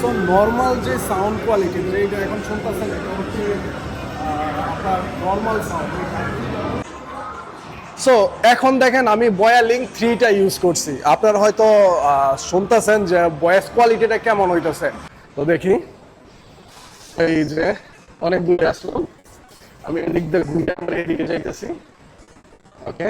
So normal যে sound quality এইটা এখন শুনতেছেন এটা হচ্ছে আপনার নর্মাল সাউন্ড সো এখন দেখেন আমি বয়া লিঙ্ক থ্রিটা ইউজ করছি। আপনারা হয়তো শুনতেছেন যে ভয়েস কোয়ালিটিটা কেমন হইতেছে। তো দেখি। এই যে অনেক দূরে আসলাম। আমি এদিক দিয়ে ঘুরে আমরা এদিকে যাইতেছি। ওকে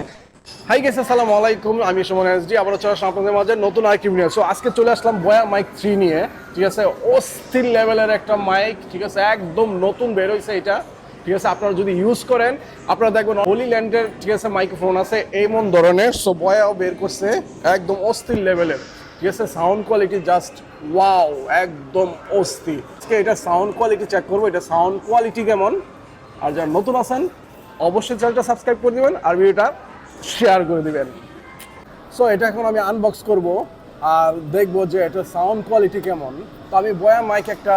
হাই গেস আসসালামু আলাইকুম আমি সুমন এসডি আবার আসলাম আপনাদের মাঝে নতুন আরেকটি ভিডিও সো আজকে চলে আসলাম বয়া মাইক থ্রি নিয়ে। ঠিক আছে? অস্থির লেভেলের একটা মাইক ঠিক আছে? একদম নতুন বের হয়েছে এটা। ঠিক আছে? আপনারা যদি ইউজ করেন, আপনারা দেখবেন হোলি ল্যান্ডের ঠিক আছে মাইক্রোফোন আছে এমন ধরনের। সো বয়াও বের করছে একদম অস্থির লেভেলের ঠিক আছে? সাউন্ড কোয়ালিটি জাস্ট ওয়াও একদম অস্থির। আজকে এটা সাউন্ড কোয়ালিটি চেক করব। এটা সাউন্ড কোয়ালিটি কেমন? আর যারা নতুন আছেন, অবশ্যই চ্যানেলটা সাবস্ক্রাইব করে দিবেন। আর ভিডিওটা শেয়ার করে দিবেন। সো এটা এখন আমি আনবক্স করব আর দেখব যে এটা সাউন্ড কোয়ালিটি কেমন। তো আমি বয়া মাইক একটা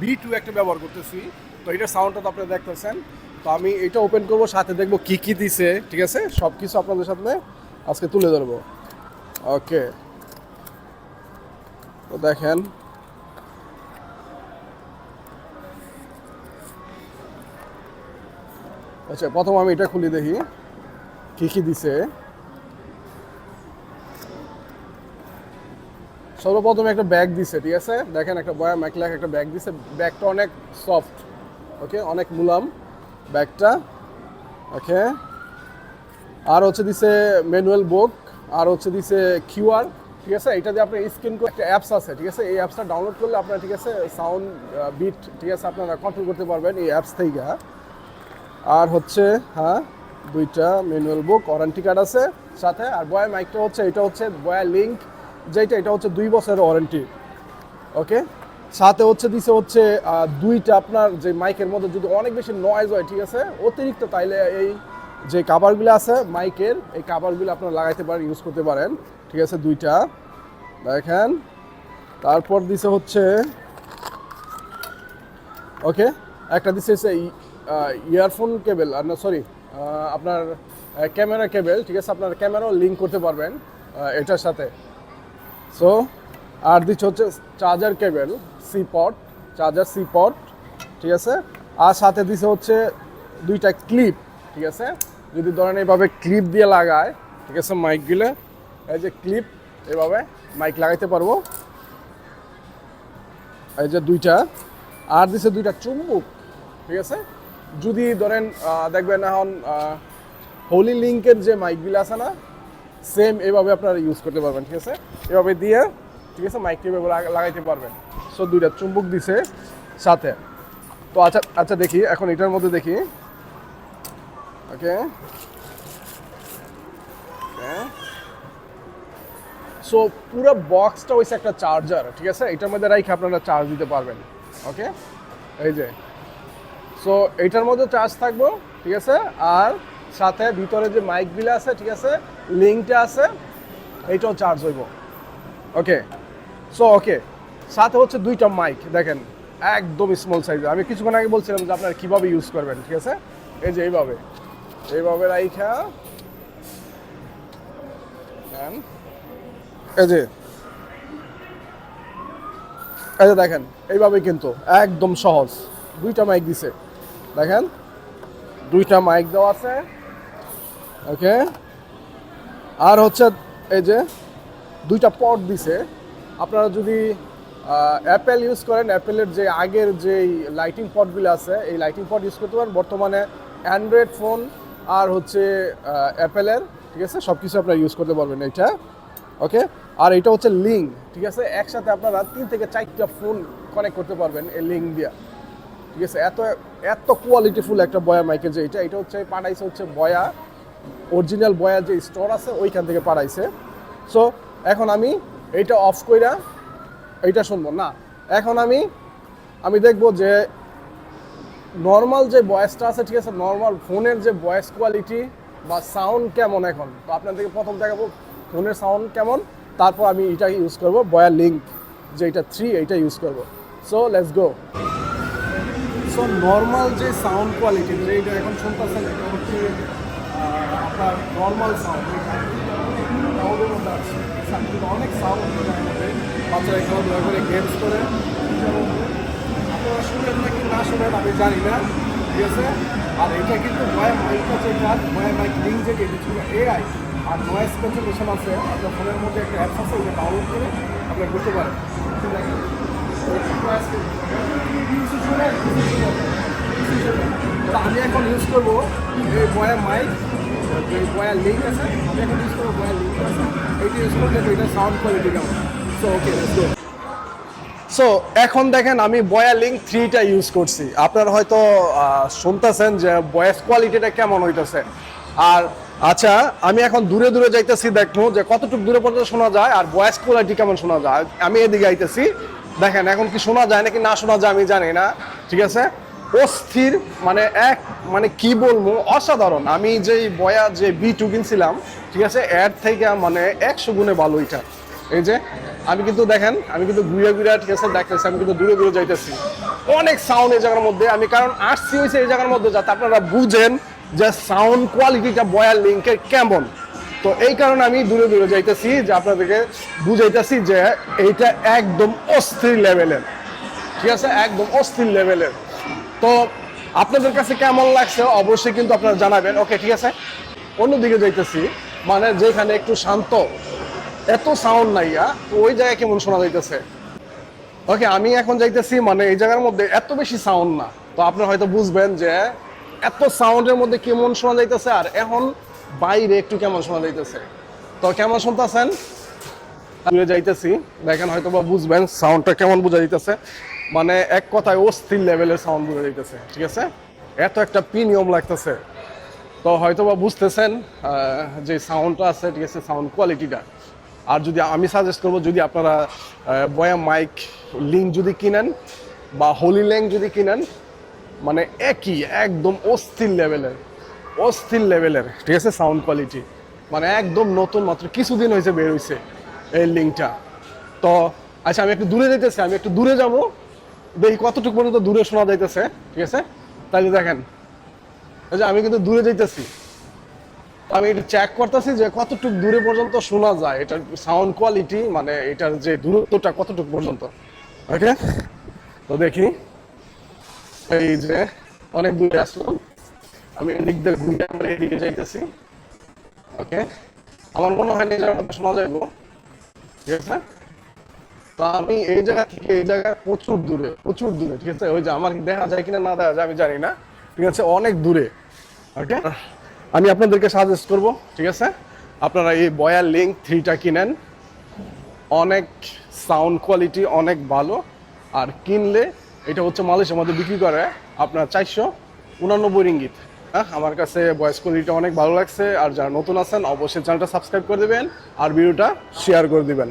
বি টু একটা ব্যবহার করতেছি। তো এটা সাউন্ডটা তো আপনারা দেখতেছেন। তো আমি এটা ওপেন করব, সাথে দেখব কি কি দিছে, ঠিক আছে? সব কিছু আপনাদের সামনে আজকে তুলে ধরবো। ওকে তো দেখেন। আচ্ছা প্রথম আমি এটা খুলি দেখি। কি দিছে? সর্বপ্রথমে একটা ব্যাগ দিছে, ঠিক আছে? দেখেন একটা বয়া ম্যাকলাক একটা ব্যাগ দিছে। ব্যাগটা অনেক সফট, ওকে? অনেক মুলাম ব্যাগটা, ওকে? আর হচ্ছে দিছে ম্যানুয়াল বুক, আর হচ্ছে দিছে কিউআর ঠিক আছে? এটা দিয়ে আপনার স্ক্রিন করে একটা অ্যাপস আছে, ঠিক আছে? এই অ্যাপসটা ডাউনলোড করলে আপনারা, ঠিক আছে, সাউন্ড বিট, ঠিক আছে, আপনারা কন্ট্রোল করতে পারবেন এই অ্যাপস থেকে আর হচ্ছে হ্যাঁ? দুইটা ম্যানুয়াল বুক ওয়ারেন্টি কার্ড আছে সাথে, আর বয়া মাইকটা হচ্ছে, এটা হচ্ছে বয়া লিঙ্ক যেটা এটা হচ্ছে দুই বছরের ওয়ারেন্টি ওকে সাথে হচ্ছে দিছে হচ্ছে দুইটা আপনার যে মাইকের মধ্যে যদি অনেক বেশি নয়েজ হয়, ঠিক আছে? অতিরিক্ত তাইলে এই যে কাভারগুলো আছে মাইকের এই কাভারগুলো আপনারা লাগাইতে পারেন ইউজ করতে পারেন, ঠিক আছে? দুইটা, দেখেন, তারপর দিছে হচ্ছে ওকে একটা দিচ্ছে হচ্ছে ইয়ারফোন কেবল আর না সরি আপনার ক্যামেরা কেবেল, ঠিক আছে? আপনার ক্যামেরাও লিঙ্ক করতে পারবেন এটার সাথে। সো আর দিচ্ছে হচ্ছে charger cable C port charger C port ঠিক আছে? আর সাথে দিছে হচ্ছে দুইটা ক্লিপ ঠিক আছে? যদি ধরেন এইভাবে ক্লিপ দিয়ে লাগায়, ঠিক আছে মাইকগুলো এই যে ক্লিপ এভাবে মাইক লাগাইতে পারব। এই যে দুইটা, আর দিছে দুইটা চুম্বুক ঠিক আছে? যদি ধরেন দেখবেন এখন হোলি লিঙ্কের যে মাইকগুলো আছে না সেম এভাবে আপনারা ইউজ করতে পারবেন, ঠিক আছে? এভাবে দিয়ে, ঠিক আছে মাইকটি এভাবে লাগাইতে পারবেন। সো দুইটা চুম্বুক দিছে সাথে। তো আচ্ছা আচ্ছা দেখি, এখন এটার মধ্যে দেখি। ওকে। সো পুরো বক্সটা হয়েছে একটা চার্জার ঠিক আছে? এটার মধ্যে রাইখে আপনারা চার্জ দিতে পারবেন। ওকে? এই যে। সো এইটার মধ্যে চার্জ থাকব, ঠিক আছে? আর সাথে ভিতরে যে মাইকগুলো আছে, ঠিক আছে? লিঙ্কটা আছে এইটাও চার্জ হইব। ওকে সো ওকে সাথে হচ্ছে দুইটা মাইক দেখেন। একদম স্মল সাইজের আমি কিছুক্ষণ আগে বলছিলাম যে আপনারা কীভাবে ইউজ করবেন, ঠিক আছে? এই যে এইভাবে। এইভাবে রাইখা। এই যে। এই যে দেখেন, এইভাবে কিন্তু, একদম সহজ। দুইটা মাইক দিছে। দেখেন, দুইটা মাইক দেওয়া আছে। ওকে? আর হচ্ছে এই যে দুইটা পট দিছে। আপনারা যদি অ্যাপেল ইউজ করেন অ্যাপেলের যে আগের যে লাইটিং পটগুলো আছে, এই লাইটিং পট ইউজ করতে পারেন। বর্তমানে অ্যান্ড্রয়েড ফোন আর হচ্ছে অ্যাপেলের ঠিক আছে? সব কিছু আপনারা ইউজ করতে পারবেন এইটা। ওকে? আর এটা হচ্ছে লিঙ্ক ঠিক আছে? একসাথে আপনারা তিন থেকে চারটা ফোন কানেক্ট করতে পারবেন এই লিঙ্ক দিয়া। ঠিক আছে? এত এত কোয়ালিটিফুল একটা বয়া মাইকের যে এটা এটা হচ্ছে পাঠাইছে হচ্ছে বয়া অরিজিনাল বয়া যে স্টোর আছে, ওইখান থেকে পাঠাইছে। সো এখন আমি এইটা অফ কইরা এইটা শুনব, না? এখন আমি আমি দেখব যে নর্মাল যে ভয়েসটা আছে, ঠিক আছে? নর্মাল ফোনের যে ভয়েস কোয়ালিটি বা সাউন্ড কেমন এখন? তো আপনাদেরকে প্রথম দেখাবো ফোনের সাউন্ড কেমন, তারপর আমি এটা ইউজ করব, বয়া লিঙ্ক যে এটা থ্রি এইটা ইউজ করব। So let's go so normal যে সাউন্ড কোয়ালিটি যে এটা এখন শুনতেছেন, এটা হচ্ছে আপনার নর্মাল সাউন্ড অনেক সাউন্ড বাচ্চারা খেলাধুলা করে গেমস করে। আপনারা শুনেন নাকি, না শুনেন, আমি জানি না। ঠিক আছে? আর এটা কিন্তু নয় মাইকটা যেটা নয় মাইক লিঙ্ক যেটা এটা ছিল এআই আর নয়েস ক্যান্সেলেশন আছে। আপনার ফোনের মধ্যে একটা অ্যাপস আছে ওটা ডাউনলোড করে আপনারা করতে পারেন। আমি এখন ইউজ করব এই বয়া মাইক যে বয়া লিঙ্ক আছে। আমি এখন ইউজ করব বয়া লিঙ্ক আছে। সাউন্ড কোয়ালিটি কেমন সো ওকে সো এখন দেখেন আমি বয়া লিঙ্ক থ্রিটা ইউজ করছি। আপনারা হয়তো শুনতেছেন যে ভয়েস কোয়ালিটিটা কেমন হইতেছে। আর আচ্ছা আমি এখন দূরে দূরে যাইতেছি দেখব যে কতটুকু দূরে পর্যন্ত শোনা যায় আর ভয়েস কোয়ালিটি কেমন শোনা যায়। আমি এদিকে আইতেছি। দেখেন, এখন কি শোনা যায় নাকি না শোনা যায় আমি জানি না, ঠিক আছে? অস্থির মানে এক মানে কি বলব, অসাধারণ। আমি যেই বয়া, যে বি টু কিনছিলাম, ঠিক আছে, এর থেকে মানে একশো গুণে ভালো এটা। এই যে, আমি কিন্তু দেখেন, আমি কিন্তু ঘুরে ঘুরে, ঠিক আছে, দেখতেছি, আমি কিন্তু দূরে দূরে যাইতেছি। অনেক সাউন্ড এই জায়গার মধ্যে, আমি কারণ আসছি হয়েছে এই জায়গার মধ্যে যাতে আপনারা বুঝেন যে সাউন্ড কোয়ালিটিটা বয়ার লিঙ্কের কেমন। তো এই কারণে আমি দূরে দূরে যাইতেছি যে আপনাদেরকে বুঝাইতেছি যে এইটা একদম অস্থির লেভেলের। ঠিক আছে? একদম অস্থির লেভেলের। তো আপনাদের কাছে কেমন লাগছে? অবশ্যই কিন্তু আপনারা জানাবেন। ওকে ঠিক আছে? অন্যদিকে যাইতেছি মানে যেখানে একটু শান্ত। এত সাউন্ড নাই আ, তো ওই জায়গায় কেমন শোনা যাইতেছে? ওকে আমি এখন যাইতেছি মানে এই জায়গার মধ্যে এত বেশি সাউন্ড না। তো আপনারা হয়তো বুঝবেন যে এত সাউন্ডের মধ্যে কেমন শোনা যাইতেছে আর এখন বাইরে একটু কেমন শোনা যাইতেছে? তো কেমন শুনতেছেন? দূরে যাইতেছি, দেখেন হয়তো বা বুঝবেন সাউন্ডটা কেমন বোঝা যাইতেছে। মানে এক কথায় অস্থির লেভেলের সাউন্ড বোঝা যাইতেছে, ঠিক আছে? এত একটা প্রিমিয়াম লাগতেছে। তো হয়তো বা বুঝতেছেন যে সাউন্ডটা আছে, ঠিক আছে সাউন্ড কোয়ালিটিটা আর যদি আমি সাজেস্ট করব, যদি আপনারা বয়া মাইক লিঙ্ক যদি কিনেন, বা হোলি ল্যাং যদি কিনেন মানে একই, একদম অস্থির লেভেলের অস্থির লেভেলের, ঠিক আছে? সাউন্ড কোয়ালিটি মানে একদম নতুন মাত্র, কিছুদিন হয়েছে বের হয়েছে এই লিঙ্কটা। তো আচ্ছা আমি একটু দূরে যেতেছি, আমি একটু দূরে যাব। দেখি কতটুকু পর্যন্ত দূরে শোনা যাইতেছে, ঠিক আছে? তাহলে দেখেন। আচ্ছা আমি কিন্তু দূরে যাইতেছি। আমি এটা চেক করতেছি যে কতটুকু দূরে পর্যন্ত শোনা যায়, এটার সাউন্ড কোয়ালিটি মানে এটার যে দূরত্বটা কতটুকু পর্যন্ত। ওকে তো দেখি। এই যে, অনেক দূরে আসলাম। আমি এদিক দিয়ে আমরা এদিকে যাইতেছি। ওকে? আমার মনে হয় না এই শোনা যাইব। ঠিক আছে? তো আমি এই জায়গা থেকে এই জায়গায় প্রচুর দূরে প্রচুর দূরে, ঠিক আছে? ওই যে আমার দেখা যায় কিনা না দেখা যায় আমি জানি না। ঠিক আছে? অনেক দূরে, ওকে? আমি আপনাদেরকে সাজেস্ট করব, ঠিক আছে? আপনারা এই বয়ার লিঙ্ক থ্রিটা কিনেন। অনেক সাউন্ড কোয়ালিটি অনেক ভালো। আর কিনলে এটা হচ্ছে মালয়েশিয়ার মধ্যে বিক্রি করে আপনার চারশো উনানব্বই রিঙ্গিত। আমার কাছে ভয়েস কোয়ালিটিটা অনেক ভালো লাগছে আর যারা নতুন আছেন, অবশ্যই চ্যানেলটা সাবস্ক্রাইব করে দেবেন আর ভিডিওটা শেয়ার করে দিবেন।